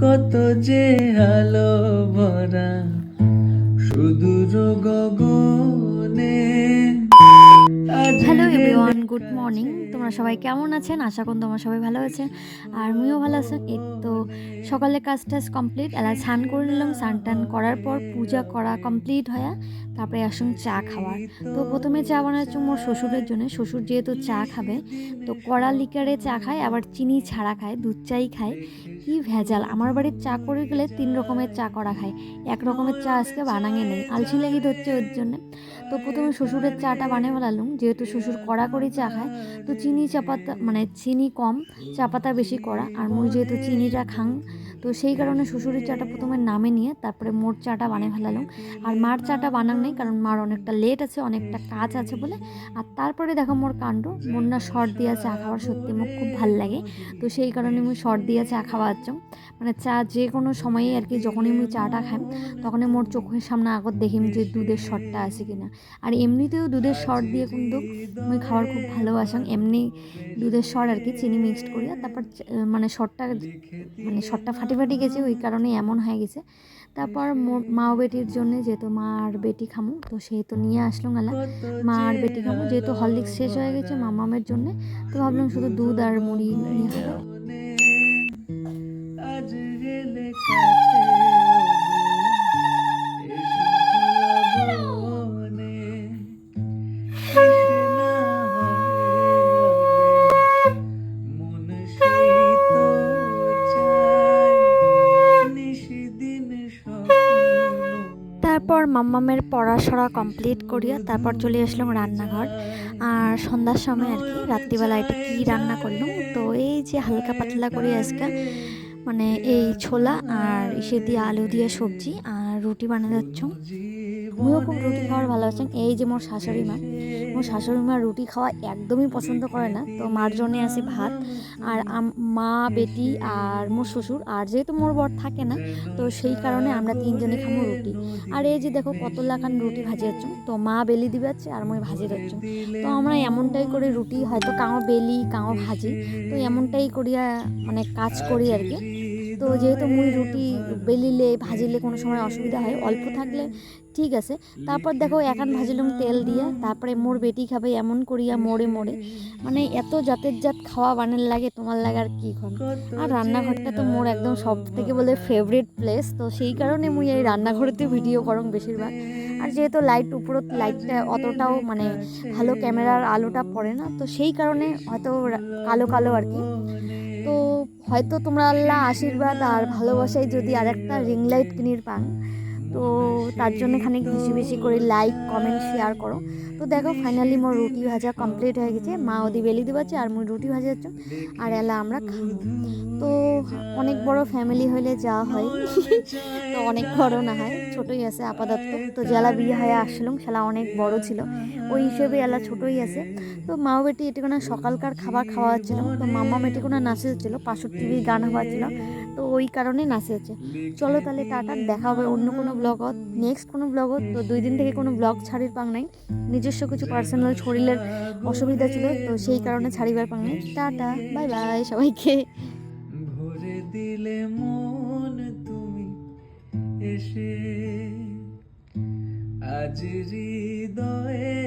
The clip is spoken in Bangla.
কত যে আলো ভরা সুদূর গগনে গুড মর্নিং তোমরা সবাই কেমন আছেন? আশা করুন তোমরা সবাই ভালো আছেন। আর আমিও ভালো আছেন এই তো সকালে কাজ টাজ কমপ্লিট এলা স্নান করে নিলাম। স্নান টান করার পর পূজা করা কমপ্লিট হয়ে। তারপরে আসুন চা খাওয়ার। তো প্রথমে চা বানাচ্ছি মোর শ্বশুরের জন্য। শ্বশুর যেহেতু চা খাবে তো কড়া লিকারে চা খায় আবার চিনি ছাড়া খায় দুধ চাই খায়। কি ভেজাল! আমার বাড়ির চা করে গেলে তিন রকমের চা করা খায়। এক রকমের চা আজকে বানাঙে নেই। আলসি লেগে ধরছে ওর জন্য। তো প্রথমে শ্বশুরের চাটা বানিয়ে ফেলালুম। যেহেতু শ্বশুর কড়া করে চা খায়, তো চিনি চাপাতা মানে চিনি কম, চাপাতা বেশি করা আর মুই যেহেতু চিনিটা খাং তো সেই কারণে শ্বশুরের চাটা প্রথমে নামে নিয়ে তারপরে মোর চাটা বানিয়ে ফেলালাম। আর মার চাটা বানান নেই, কারণ মার অনেকটা লেট আছে, অনেকটা কাজ আছে বলে। আর তারপরে দেখো মোর কাণ্ড, মোর না শর্ট দিয়ে চা খাওয়ার সত্যি মুখ খুব ভালো লাগে। তো সেই কারণে মুই শর্ট দিয়ে চা খাওয়াচ্ছ মানে চা যে কোনো সময়ে আর কি যখনই মুই চাটা খাই, তখনই মোর চোখের সামনে আগত দেখিম যে দুধের শর্টটা আছে কিনা। আর এমনিতেও দুধের শর্ট দিয়ে কিন্তু মুই খাওয়ার খুব ভালোবাসাম এমনি দুধের স্বর আর কি চিনি মিক্সড করিয়া, তারপর মানে শর্টটা মানে শর্টটা ফাটি ফাটি ফাটি গেছে ওই কারণে এমন হয়ে গেছে। তারপর মা ও বেটির জন্য যেহেতু মা আর বেটি খামু তো সেহেতু নিয়ে আসলো গেলাম মা আর বেটি খামু যেহেতু হরলিক্স শেষ হয়ে গেছে মামামের জন্য তো ভাবলাম শুধু দুধ আর মুড়ি নিয়ে খাব তারপর মাম্মামের পড়াশোনা কমপ্লিট করিয়া তারপর চলে আসলাম রান্নাঘর। আর সন্ধ্যার সময় আর কি, রাত্রিবেলা এটা কী রান্না করলাম? তো এই যে হালকা পাতলা করি আজকে মানে এই ছোলা আর ইসে দিয়ে আলু দিয়ে সবজি রুটি বানিয়ে যাচ্ছ? আমিও খুব রুটি খাওয়ার ভালোবাসেন? এই যে মোর শাশুড়ি মা মোর শাশুড়ি মা রুটি খাওয়া একদমই পছন্দ করে না। তো মার জন্যে আছে ভাত আর আম- মা বেটি আর মোর শ্বশুর আর যেহেতু মোর বর থাকে না তো সেই কারণে আমরা তিনজনে খামো রুটি। আর এই যে দেখো কত লাখান রুটি ভাজি যাচ্ছ তো মা বেলি দিবে যাচ্ছে আর মই ভাজি যাচ্ছ। তো আমরা এমনটাই করে রুটি হয়তো কাঁও বেলি কাঁও ভাজি তো এমনটাই করিয়া মানে কাজ করি আর কি। তো যেহেতু মুই রুটি বেলিলে, ভাজিলে কোনো সময় অসুবিধা হয়, অল্প থাকলে ঠিক আছে। তারপর দেখো এখন ভাজিলাম তেল দিয়া, তারপরে মোর বেটি খাবে এমন করিয়া মোড়ে মোড়ে। মানে এত জাতের জাত খাওয়া বানের লাগে, তোমার লাগে আর কী খন আর রান্নাঘরটা তো মোর একদম সব থেকে বলে ফেভারিট প্লেস তো সেই কারণে মুই এই রান্নাঘরেতে ভিডিও করং বেশিরভাগ। আর যেহেতু লাইট উপর লাইটটা অতটাও মানে ভালো ক্যামেরার আলোটা পড়ে না, তো সেই কারণে হয়তো কালো কালো আর কি। তো হয়তো তোমরা আল্লাহ আশীর্বাদ আর ভালোবাসায় যদি আর একটা রিং লাইট কিনির পান তো তার জন্য খানিক বেশি বেশি করে লাইক কমেন্ট শেয়ার করো। তো দেখো ফাইনালি মোর রুটি ভাজা কমপ্লিট হয়ে গেছে। মা ওদি বেলি দিবাচ্ছে আর মুই রুটি ভাজা যাচ্ছ আর এলা আমরা খাব। তো অনেক বড় ফ্যামিলি হলে যা হয়। তো অনেক বড় না হয় ছোটই আছে আপাতত। তো জেলা বিয়ে হয়ে আসলাম সেলা অনেক বড় ছিল। ওই হিসেবে এলা ছোটই আছে। তো মা ও বেটি এটি কোনো সকালকার খাবার খাওয়া হচ্ছিল তো মামা মেটি কোনো নাচে হচ্ছিল পাশের টিভির গান হওয়া ছিল তো ওই কারণে নাচে হচ্ছে চলো তাহলে টাটা দেখা হবে অন্য কোনো ব্লগত নেক্সট কোনো ব্লগত তো দুই দিন থেকে কোনো ব্লগ ছাড়ির পাং নাই। নিজস্ব কিছু পার্সোনাল শরীরের অসুবিধা ছিল, তো সেই কারণে ছাড়িবার পাং নাই। টাটা বাই বাই সবাইকে। ভরে দিলে মন তুমি এসে, আজ হৃদয়ে